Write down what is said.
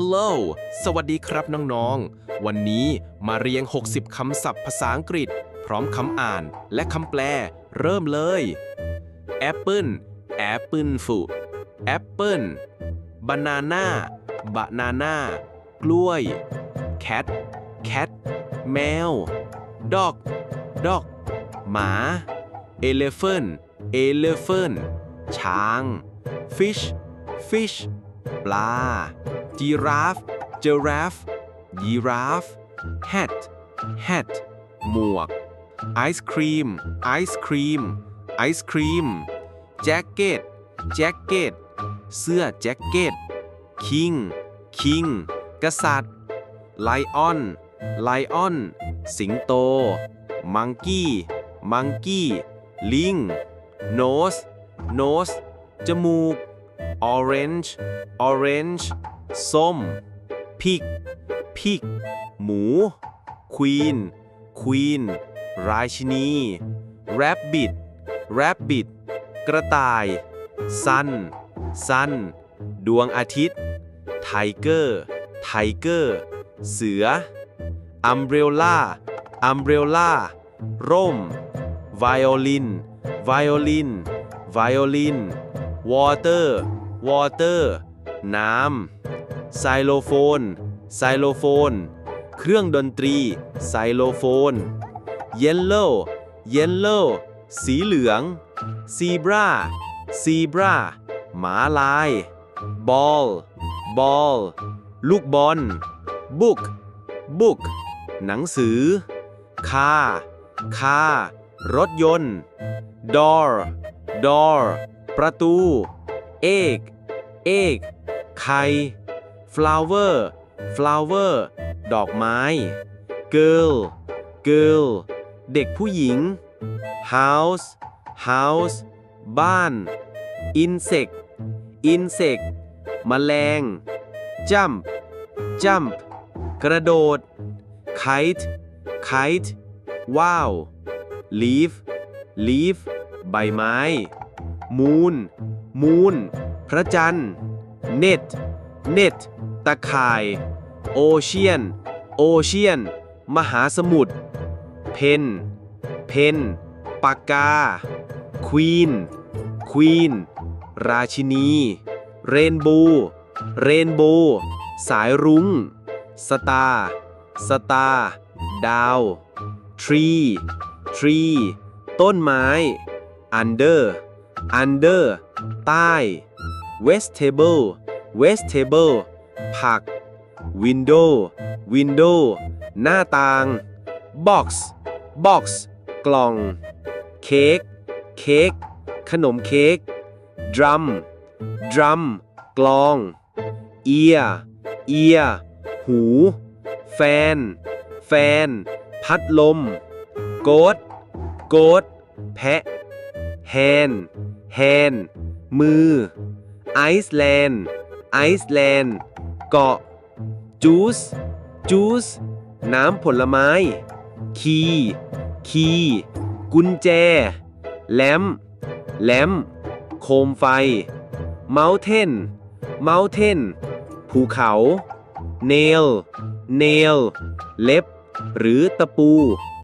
Hello สวัสดีครับน้องๆ วันนี้มาเรียง 60 คำศัพท์ภาษาอังกฤษ พร้อมคำอ่านและคำแปล เริ่มเลย Apple Apple fruit Apple Banana Banana กล้วย Cat Cat แมว Dog Dog หมา Elephant Elephant ช้าง Fish Fish ปลา Giraffe Giraffe Giraffe Hat Hat หมวก Ice Cream Ice Cream Ice Cream Jacket Jacket เสื้อแจ็คเก็ต King King กษัตริย์ Lion Lion สิงโต Monkey Monkey ลิง Nose Nose จมูก Orange Orange ส้มพิกพิกหมู ควีน ควีน ราชินีแรบบิดแรบบิดกระต่าย สัน สัน ดวงอาทิตย์ ไทเกอร์ ไทเกอร์ เสือ อัมเบรล่า อัมเบรล่า ร่ม ไวโอลิน ไวโอลิน ไวโอลิน วอเตอร์ วอเตอร์ น้ำ ไซโลโฟน ไซโลโฟน เครื่องดนตรี ไซโลโฟน เยลโล่ เยลโล่ สีเหลือง ซีบรา ซีบรา หมาลาย บอล บอล ลูกบอล บุก บุก หนังสือ คา คา รถยนต์ ดอร์ ดอร์ ประตู เอก เอก ไข่ Flower Flower ดอกไม้ Girl Girl เด็กผู้หญิง House House บ้าน Insect Insect แมลง Jump Jump กระโดด Kite Kite ว้าว Leaf Leaf ใบไม้ Moon Moon พระจันทร์ Net Net ตะข่าย Ocean Ocean มหาสมุทร Pen Pen ปากกา Queen Queen ราชินี Rainbow Rainbow สายรุง้ง Star Star ดาว Tree Tree ต้นไม้ Under Under ใต้ Vegetable Vegetable ผัก Window Window หน้าต่าง Box Box กล่องเค้กเค้กขนมเค้ก Drum Drum กลอง Ear Ear หู แฟน แฟน พัดลม โกดโกดแพะ แฮน แฮน มือ ไอซ์แลนด์ ไอซ์แลนด์ เกาะ จูส จูส น้ำผลไม้ คีย์คีย์กุญแจ แลม แลม โคมไฟ เมาเทน เมาเทน ภูเขา เนล เนล เล็บ หรือตะปู